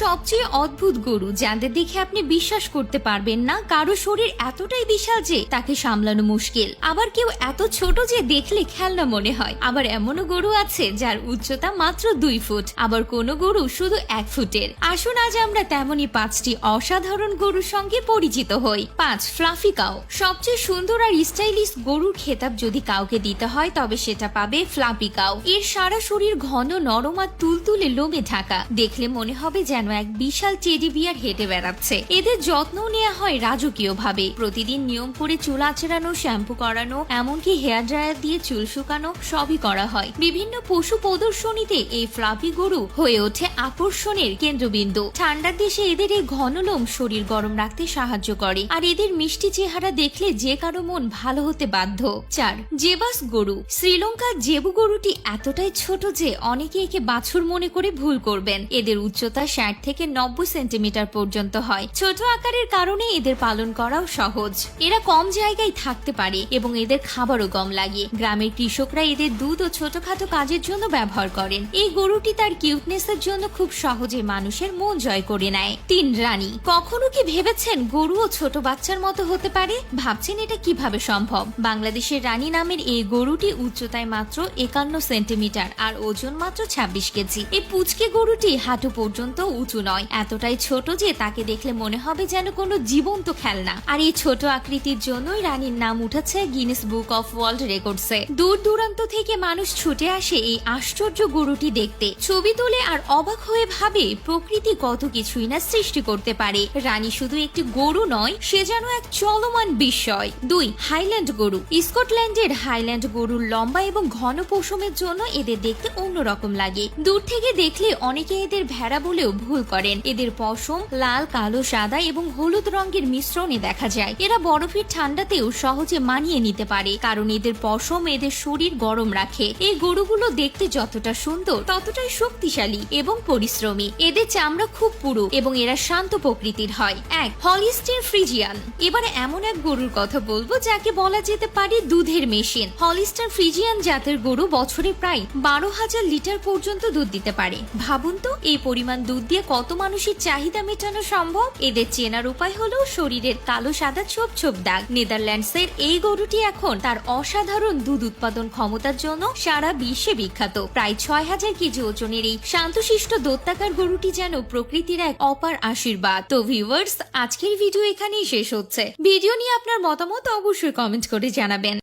সবচেয়ে অদ্ভুত গরু, যাদের দেখে আপনি বিশ্বাস করতে পারবেন না কারও শরীর এতটাই বিশাল যে তাকে সামলানো মুশকিল। আবার কেউ এত ছোট যে দেখলে খেলনা মনে হয়। আবার এমনও গরু আছে যার উচ্চতা মাত্র দুই ফুট, আবার কোনো গরু শুধু এক ফুটের। আসুন আজ আমরা তেমনই পাঁচটি অসাধারণ গরুর সঙ্গে পরিচিত হই। পাঁচ, ফ্লাফি কাউ সবচেয়ে সুন্দর আর স্টাইলিশ গরুর খেতাব যদি কাউকে দিতে হয়, তবে সেটা পাবে ফ্লাপি কাউ এর সারা শরীর ঘন, নরম আর তুলতুলে লোমে ঢাকা। দেখলে মনে হবে যেন এক বিশাল টেডি বিয়ার হেঁটে বেড়াচ্ছে। এদের যত্ন নেওয়া হয় রাজকীয় ভাবে প্রতিদিন নিয়ম করে চুল আঁচড়ানো, শ্যাম্পু করানো, এমনকি হেয়ার ড্রায়ার দিয়ে চুল শুকানো সবই করা হয়। বিভিন্ন পশু প্রদর্শনীতে এই ফ্লাপি গরু হয়ে ওঠে আকর্ষণের কেন্দ্রবিন্দু। ঠান্ডার দেশে এদের এই ঘন লোম শরীর গরম রাখতে সাহায্য করে। আর এদের মিষ্টি চেহারা দেখলে যে কারও মন ভালো হতে বাধ্য। চার, জেবাস গরু। শ্রীলঙ্কার জেবু গরুটি এতটাই ছোট যে অনেকে একে বাছুর মনে করে ভুল করবেন। এদের উচ্চতা ষাট থেকে নব্বই সেন্টিমিটার পর্যন্ত হয়। ছোট আকারের কারণে এদের পালন করাও সহজ। এরা কম জায়গায় থাকতে পারে এবং এদের খাবারও কম লাগে। গ্রামের কৃষকরা এদের দুধ ও ছোটখাটো কাজের জন্য ব্যবহার করেন। এই গরুটি তার কিউটনেসের জন্য খুব সহজে মানুষের মন জয় করে নেয়। তিন রানী, কখনো কি ভেবেছেন গরু ও ছোট বাচ্চার মতো হতে পারে? ভাবছেন এটা কীভাবে সম্ভব? বাংলাদেশের রানী নামের এই গরুটি উচ্চতায় মাত্র একান্ন সেন্টিমিটার আর ওজন মাত্র ছাব্বিশ কেজি। এই পুচকে গরুটি হাঁটু পর্যন্ত উঁচু নয়। এতটাই ছোট যে তাকে দেখলে মনে হবে যেন কোনো জীবন্ত খেলনা। আর এই ছোট আকৃতির জন্যই রানীর নাম উঠেছে গিনেস বুক অফ ওয়ার্ল্ড রেকর্ডসে দূর দূরান্ত থেকে মানুষ ছুটে আসে এই আশ্চর্য গরুটি দেখতে। ছবি তুলে আর অবাক হয়ে ভাবে, প্রকৃতি কত কিছুই না সৃষ্টি করতে পারে। রানী শুধু একটি গরু নয়, সে যেন এক চলমান বিস্ময়। দুই, হাইল্যান্ড গরু। স্কটল্যান্ডের হাইল্যান্ড গরুর লম্বা এবং ঘন পশমের জন্য এদের দেখতে অন্যরকম লাগে। দূর থেকে দেখলে অনেকে এদের ভেড়া বলেও ভুল করেন। এদের পশম লাল, কালো, সাদা এবং হলুদ রঙের মিশ্রণে দেখা যায়। এরা বরফের ঠান্ডাতেও সহজে মানিয়ে নিতে পারে, কারণ এদের পশম এদের শরীর গরম রাখে। এই গরুগুলো দেখতে যতটা সুন্দর, ততটাই শক্তিশালী এবং পরিশ্রমী। এদের চামড়া খুব পুরু এবং এরা শান্ত প্রকৃতির হয়। এক, হলিস্টিন ফ্রিজিয়ান। এবারে এমন এক গরুর কথা বলব, যাকে বলা যেতে পারে দুধের মেশিন। হলিস্টার ফ্রিজিয়ান জাতের গরু বছরে প্রায় বারো হাজার লিটার পর্যন্ত দুধ দিতে পারে। ভাবুন তো, এই পরিমাণ দুধ দিয়ে কত মানুষের চাহিদা মেটানো সম্ভব? এদের চেনার উপায় হলো শরীরের কালো সাদা ছোপ ছোপ দাগ। নেদারল্যান্ডসের এই গরুটি এখন তার অসাধারণ দুধ উৎপাদন ক্ষমতার জন্য সারা বিশ্বে বিখ্যাত। প্রায় ছয় হাজার কেজি ওজনের এই শান্তশিষ্ট দত্তাকার গরুটি যেন প্রকৃতির এক অপার আশীর্বাদ। তো ভিউয়ার্স আজকের ভিডিও এখানেই শেষ হচ্ছে। ভিডিও নিয়ে আপনার মতামত অবশ্যই কমেন্ট করে জানাবেন।